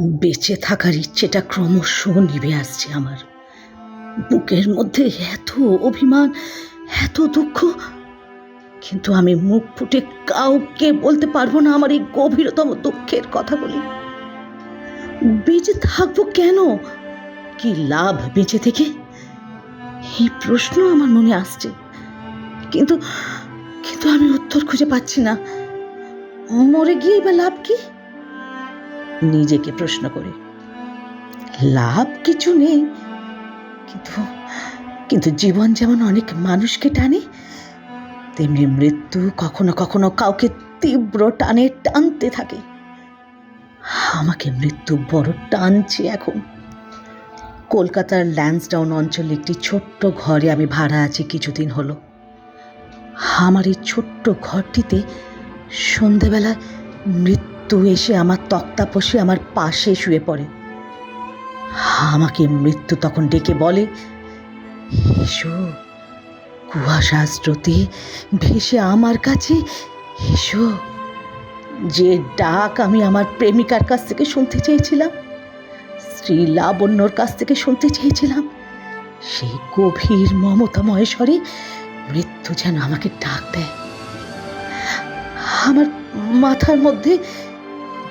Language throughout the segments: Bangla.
বেঁচে থাকার ইচ্ছেটা ক্রমশ নিভে আসছে আমার। বুকের মধ্যে এত অভিমান, এত দুঃখ, কিন্তু আমি মুখ ফুটে কাউকে বলতে পারব না আমার এই গভীরতম দুঃখের কথাগুলি। বেঁচে থাকব কেন? কি লাভ বেঁচে থেকে? এই প্রশ্ন আমার মনে আসছে। কিন্তু কিন্তু আমি উত্তর খুঁজে পাচ্ছি না। মরে গিয়ে বা লাভ কি? নিজেকে প্রশ্ন করে। লাভ কিছু নেই, কিন্তু কিন্তু জীবন যেমন অনেক মানুষকে টানে, তেমনি মৃত্যু কখনো কখনো কাউকে তীব্র টানে, টানতে থাকে। আমাকে মৃত্যু বড় টানছে এখন। কলকাতার ল্যান্সডাউন অঞ্চলে একটি ছোট্ট ঘরে আমি ভাড়া আছি কিছুদিন হলো। আমার এই ছোট্ট ঘরটিতে সন্ধেবেলা মৃত্যু এসে আমার তক্তাপোষে আমার পাশে শুয়ে পড়ে। আমাকে মৃত্যু তখন ডেকে বলে, এসো, কুয়াশা স্রোতে ভেসে আমার কাছে এসো। যে ডাক আমি আমার প্রেমিকার কাছ থেকে শুনতে চেয়েছিলাম, শ্রী লাবণ্যর কাছ থেকে শুনতে চেয়েছিলাম, সেই গভীর মমতাময় স্বরে মৃত্যু যেন আমাকে ডাক দেয়। আমার মাথার মধ্যে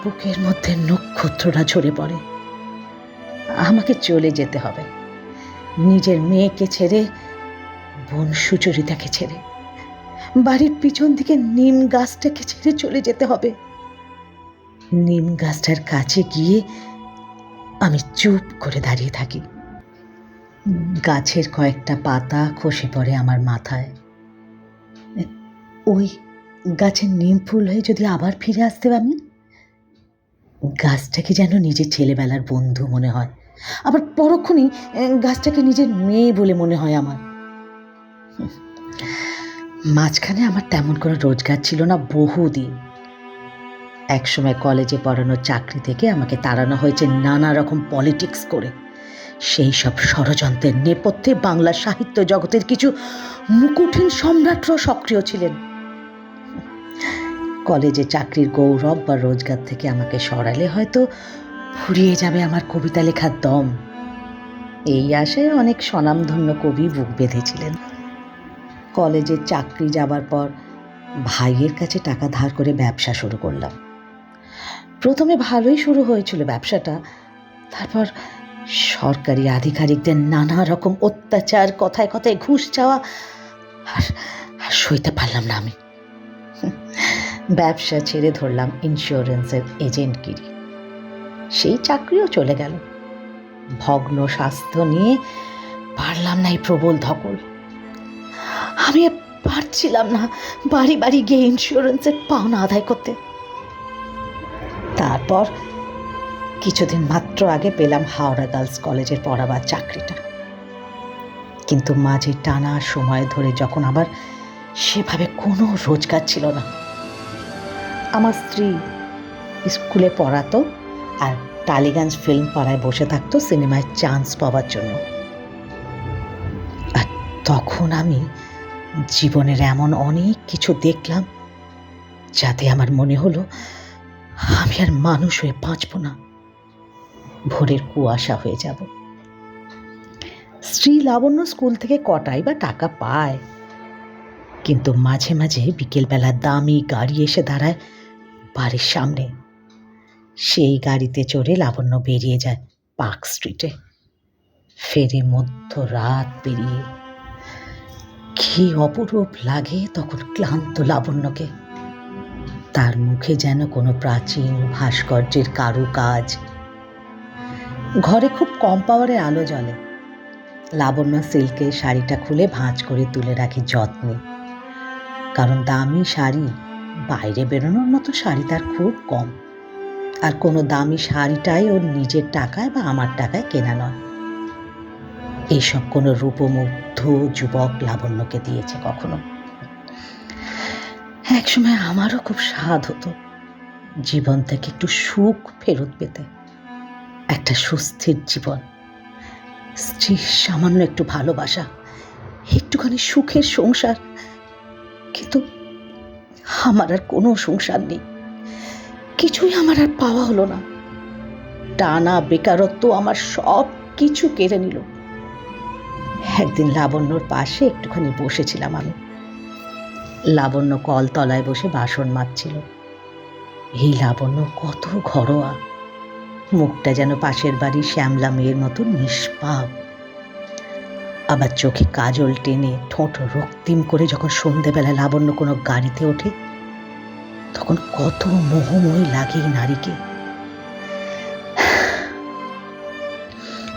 বুকের মধ্যে নক্ষত্ররা ঝরে পড়ে। আমাকে চলে যেতে হবে। নিজের মেয়েকে ছেড়ে বোন সুচরিতাকে ছেড়ে। বাড়ির পিছন দিকে নিম গাছটাকে ছেড়ে চলে যেতে হবে। নিম গাছটার কাছে গিয়ে আমি চুপ করে দাঁড়িয়ে থাকি। গাছের কয়েকটা পাতা খসে পড়ে আমার মাথায়। ওই গাছের নিম ফুল হয়ে যদি আবার ফিরে আসতে আমি গাছটাকে যেন নিজের ছেলেবেলার বন্ধু মনে হয়। আবার পরক্ষণই গাছটাকে নিজের মেয়ে বলে মনে হয় আমার। মাঝখানে আমার তেমন কোনো রোজগার ছিল না বহুদিন। একসময় কলেজে পড়ানোর চাকরি থেকে আমাকে তাড়ানো হয়েছে নানা রকম পলিটিক্স করে। সেই সব ষড়যন্ত্রের নেপথ্যে বাংলা সাহিত্য জগতের কিছু মুকুটহীন সম্রাটরাও সক্রিয় ছিলেন। কলেজে চাকরির গৌরব বা রোজগার থেকে আমাকে সরালে হয়তো ফুরিয়ে যাবে আমার কবিতা লেখার দম। এই আশায় অনেক স্বনামধন্য কবি বুক বেঁধেছিলেন। কলেজে চাকরি যাবার পর ভাইয়ের কাছে টাকা ধার করে ব্যবসা শুরু করলাম। প্রথমে ভালোই শুরু হয়েছিল ব্যবসাটা, তারপর সরকারি আধিকারিকদের নানা রকম অত্যাচার, কথায় কথায় ঘুষ চাওয়া, আর সইতে পারলাম না আমি। ব্যবসা ছেড়ে ধরলাম ইন্স্যুরেন্সের এজেন্টগিরি সেই চাকরিও চলে গেল। ভগ্ন স্বাস্থ্য নিয়ে পারলাম না এই প্রবল ধকল। আমি পারছিলাম না বাড়ি বাড়ি গিয়ে ইন্স্যুরেন্সের পাওনা আদায় করতে। তারপর কিছুদিন মাত্র আগে পেলাম হাওড়া গার্লস কলেজের পড়াবার চাকরিটা। কিন্তু মাঝে টানা সময় ধরে যখন আবার সেভাবে কোনো রোজগার ছিল না। আমার স্ত্রী স্কুলে পড়াতো আর টালিগঞ্জ ফিল্ম পাড়ায় বসে থাকতো সিনেমায় চান্স পাওয়ার জন্য। আর তখন আমি জীবনের এমন অনেক কিছু দেখলাম যাতে আমার মনে হলো আমি আর মানুষ হয়ে বাঁচব না। ভোরের কুয়াশা হয়ে যাব। স্ত্রী লাবণ্য স্কুল থেকে কটাই বা টাকা পায়। কিন্তু মাঝে মাঝে বিকেলবেলা দামি গাড়ি এসে দাঁড়ায়। বাড়ির সামনে। সেই গাড়িতে চড়ে লাবণ্য বেরিয়ে যায় পার্ক স্ট্রিটে। ফেরে মধ্য রাত পেরিয়ে কি অপরূপ লাগে তখন ক্লান্ত লাবণ্যকে। তার মুখে যেন কোনো প্রাচীন ভাস্কর্যের কারুকাজ। ঘরে খুব কম পাওয়ারের আলো জ্বলে। লাবণ্য সিল্কের শাড়িটা খুলে ভাঁজ করে তুলে রাখি যত্নে। কারণ দামি শাড়ি বাইরে বেরোনোর মতো শাড়ি তার খুব কম। আর কোনো দামি শাড়িটাই ওর নিজের টাকায় বা আমার টাকায় কেনা নয়। এইসব কোনো রূপমুগ্ধ যুবক লাবণ্যকে দিয়েছে কখনো। একসময় আমারও খুব স্বাদ হতো জীবন থেকে একটু সুখ ফেরত পেতে। একটা সুস্থির জীবন। স্ত্রীর সামান্য একটু ভালোবাসা, একটুখানি সুখের সংসার। কিন্তু আমার আর কোনো সংসার নেই। কিছুই আমার আর পাওয়া হলো না। টানা বেকারত্ব আমার সব কিছু কেড়ে নিল। একদিন লাবণ্যর পাশে একটুখানি বসেছিলাম আমি। লাবণ্য কলতলায় বসে বাসন মাজছিল। এই লাবণ্য কত ঘরোয়া। মুখটা যেন পাশের বাড়ির শ্যামলা মেয়ের মতো নিষ্পাপ। আবার চোখে কাজল টেনে, ঠোঁট রক্তিম করে যখন সন্ধেবেলা লাবণ্য কোনো গাড়িতে ওঠে, তখন কত মোহময় লাগে নারীকে।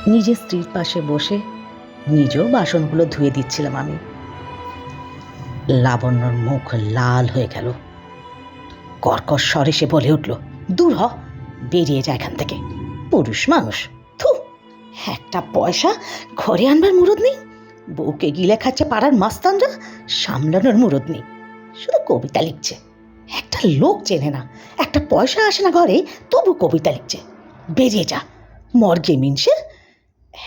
নিজের স্ত্রীর পাশে বসে নিজেও বাসনগুলো ধুয়ে দিচ্ছিলাম আমি। লাবণ্যর মুখ লাল হয়ে গেল। কর্কশ স্বরে সে বলে উঠল, দূর হ, বেরিয়ে যায় এখান থেকে। পুরুষ মানুষ। একটা পয়সা ঘরে আনবার মুরদ নেই? বউকে গিলে খাচ্ছে পাড়ার মাস্তানরা, সামলানোর মুরদ নেই। শুধু কবিতা লিখছে। একটা লোক চেনে না, একটা পয়সা আসে না ঘরে, তবু কবিতা লিখছে। বেরিয়ে যা, মর্গে মিনসে,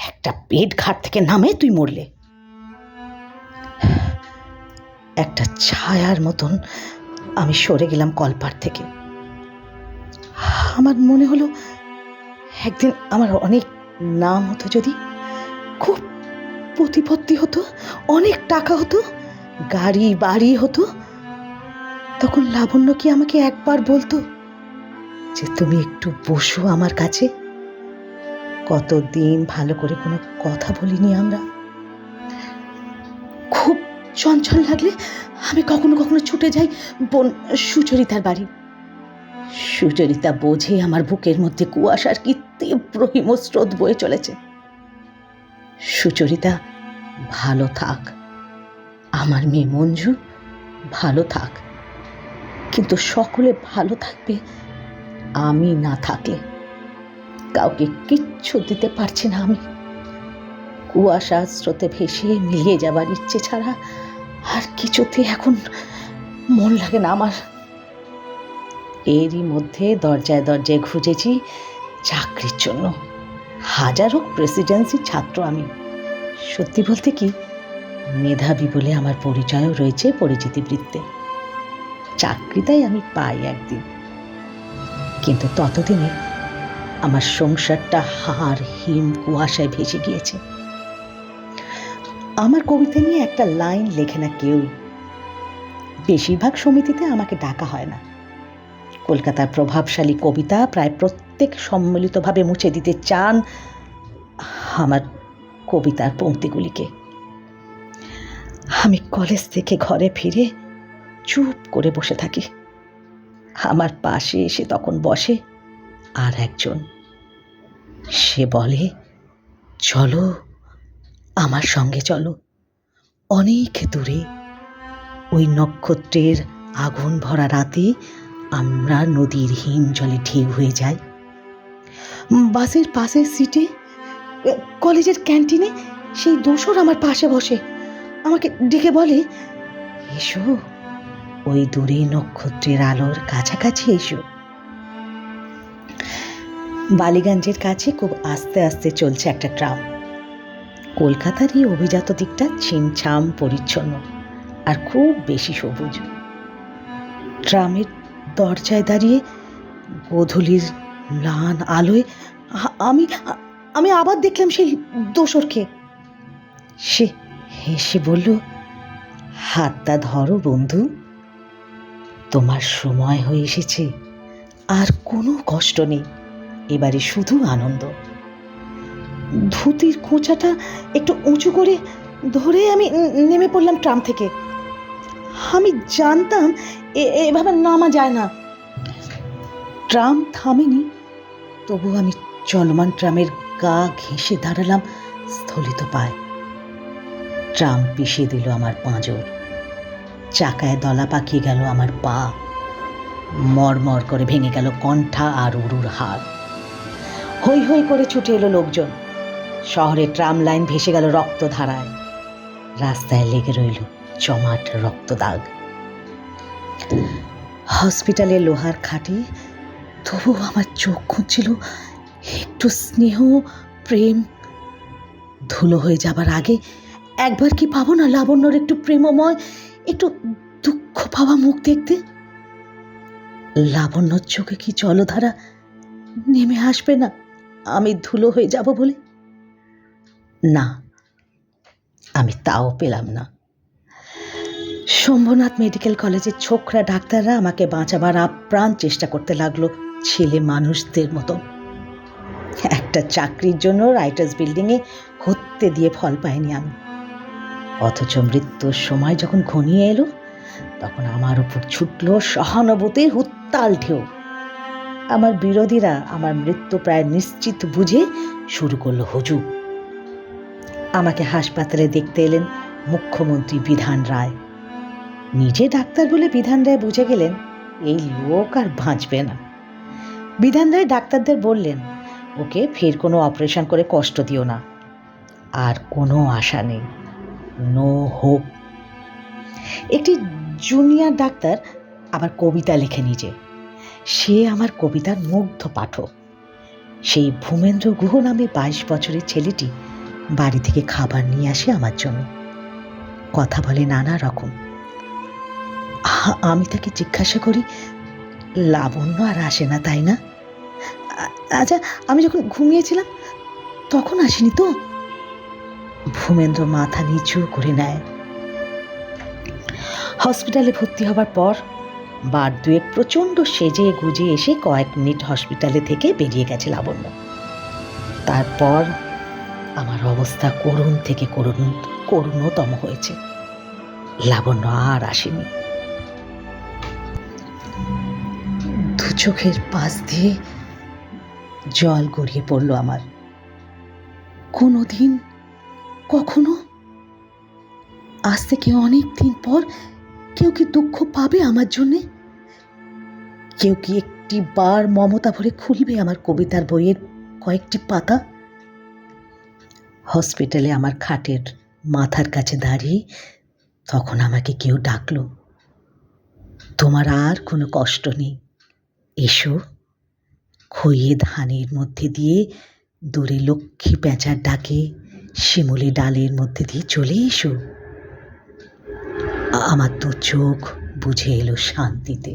একটা পেট ঘাট থেকে নামে তুই মরলে। একটা ছায়ার মতন আমি সরে গেলাম কলপার থেকে। আমার মনে হলো একদিন আমার অনেক নাম হতো যদি? খুব প্রতিপত্তি হতো, অনেক টাকা হতো, গাড়ি, বাড়ি হতো। তখন লাবণ্য কি আমাকে একবার বলতো যে, তুমি একটু বসো আমার কাছে কতদিন ভালো করে কোনো কথা বলিনি আমরা। খুব চঞ্চল লাগলে আমি কখনো কখনো ছুটে যাই বোন সুচরিতার বাড়ি। সুচরিতা বোঝে আমার বুকের মধ্যে কুয়াশার কি তীব্র হিমস্রোত বয়ে চলেছে। সুচরিতা, ভালো থাক। আমার মেয়ে মঞ্জু, ভালো থাক। কিন্তু সকলে ভালো থাকবে, আমি না থাকলে। কাউকে কিচ্ছু দিতে পারছি না আমি। কুয়াশা স্রোতে ভেসে মিলিয়ে যাবার ইচ্ছে ছাড়া আর কিছুতে এখন মন লাগে না আমার। এরই মধ্যে দরজায় দরজায় খুঁজেছি চাকরির জন্য হাজারো প্রেসিডেন্সি ছাত্র আমি। সত্যি বলতে কি, মেধাবী বলে আমার পরিচয়ও রয়েছে পরিচিতি বৃত্তে। চাকরিটাই আমি পাই একদিন। কিন্তু ততদিনে আমার সংসারটা হার হিম কুয়াশায় ভেসে গিয়েছে। আমার কবিতা নিয়ে একটা লাইন লেখে না কেউই বেশিরভাগ সমিতিতে আমাকে ডাকা হয় না। কলকাতার প্রভাবশালী কবিতা প্রায় প্রত্যেক সম্মিলিতভাবে মুছে দিতে চান আমার কবিতার পঙ্ক্তিগুলিকে। আমি কলেজ থেকে ঘরে ফিরে চুপ করে বসে থাকি। আমার পাশে এসে তখন বসে আর একজন। সে বলে, চলো, আমার সঙ্গে চলো। অনেক দূরে ওই নক্ষত্রের আগুন ভরা রাতে আমরা নদীর হিম জলে ঢেউ হয়ে যাই। বাসের পাশের সিটে কলেজের ক্যান্টিনে সেই দোসর আমার পাশে বসে। আমাকে ডেকে বলে, এসো, ওই দূরে নক্ষত্রের আলোর কাছাকাছি এসো। বালিগঞ্জের কাছে খুব আস্তে আস্তে চলছে একটা ট্রাম। কলকাতার এই অভিজাত দিকটা ছিমছাম পরিচ্ছন্ন আর খুব বেশি সবুজ। ট্রামের দরজায় দাঁড়িয়ে গোধূলির ম্লান আলোয় আমি আমি আবার দেখলাম সেই দোসরকে। সে হেসে বলল, হাতটা ধরো বন্ধু। তোমার সময় হয়ে এসেছে। আর কোনো কষ্ট নেই। এবারে শুধু আনন্দ। ধুতির খোঁচাটা একটু উঁচু করে ধরে আমি নেমে পড়লাম ট্রাম থেকে। আমি জানতাম এভাবে নামা যায় না। ট্রাম থামেনি। তবু আমি চলমান ট্রামের গা ঘেঁষে দাঁড়ালাম, স্থলিত পায়। ট্রাম পিষে দিল আমার পাঁজর। চাকায় দলা পাকিয়ে গেল আমার পা। মরমর করে ভেঙে গেল কণ্ঠা আর উরুর হাড়। হৈ হৈ করে ছুটে এলো লোকজন। শহরে ট্রাম লাইন ভেসে গেল রক্তধারায়। রাস্তায় লেগে রইল জমাট রক্তদাগ। হসপিটালে লোহার খাটে তবু আমার চোখ খুঁজছিল, একটু স্নেহ, প্রেম। ধুলো হয়ে যাবার আগে একবার কি পাবো না লাবণ্যর একটু প্রেমময়, একটু দুঃখ পাওয়া মুখ দেখতে? লাবণ্যর চোখে কি জলধারা? নেমে আসবে না, আমি ধুলো হয়ে যাব বলে? না, আমি তাও পেলাম না। শম্ভুনাথ মেডিকেল কলেজের ছোকরা ডাক্তাররা আমাকে বাঁচাবার আপ্রাণ চেষ্টা করতে লাগল। ছেলে মানুষদের মতো। একটা চাকরির জন্য রাইটার্স বিল্ডিংয়ে হত্যে দিয়ে ফল পাইনি আমি। অথচ মৃত্যুর সময় যখন ঘনিয়ে এলো, তখন আমার উপর ছুটল সহানুভূতির উত্তাল ঢেউ। আমার বিরোধীরা আমার মৃত্যু প্রায় নিশ্চিত বুঝে শুরু করল হুজুগ আমাকে হাসপাতালে দেখতে এলেন মুখ্যমন্ত্রী বিধান রায়। নিজে ডাক্তার বলে বিধান রায় বুঝে গেলেন, এই লোক আর বাঁচবে না। বিধান রায় ডাক্তারদের বললেন, ওকে ফের কোনো অপারেশন করে কষ্ট দিও না। আর কোনো আশা নেই। নো হোপ একটি জুনিয়র ডাক্তার আবার কবিতা লেখে নিজে। সে আমার কবিতার মুগ্ধ পাঠক। সেই ভূমেন্দ্র গুহ নামে বাইশ বছরের ছেলেটি বাড়ি থেকে খাবার নিয়ে আসে আমার জন্য কথা বলে নানা রকম। আমি তাকে জিজ্ঞাসা করি, লাবণ্য আর আসে না, তাই না? আচ্ছা আমি যখন ঘুমিয়েছিলাম, তখন আসেনি তো? ভূমেন্দ্র মাথা নিচু করে নেয়। হসপিটালে ভর্তি হবার পর বার দুয়েক প্রচণ্ড সেজে গুজে এসে কয়েক মিনিট হসপিটালে থেকে বেরিয়ে গেছে লাবণ্য। তারপর আমার অবস্থা করুণ থেকে করুণ, করুণতম হয়েছে। লাবণ্য আর আসেনি। দু চোখের পাশ দিয়ে জল গড়িয়ে পড়ল আমার। কোনো দিন কখনো? আজ থেকে অনেক দিন পর কেউ কি দুঃখ পাবে আমার জন্যে? কেউ কি একটি বার মমতা ভরে খুলবে আমার কবিতার বইয়ের কয়েকটি পাতা? হসপিটালে আমার খাটের মাথার কাছে দাঁড়িয়ে তখন আমাকে কেউ ডাকলো, তোমার আর কোনো কষ্ট নেই, এসো। খইয়ে ধানের মধ্যে দিয়ে দূরে লক্ষ্মী পেঁচার ডাকে, শিমুলি ডালের মধ্যে দিয়ে চলে এসো। আমার তো চোখ বুঝে এলো শান্তিতে।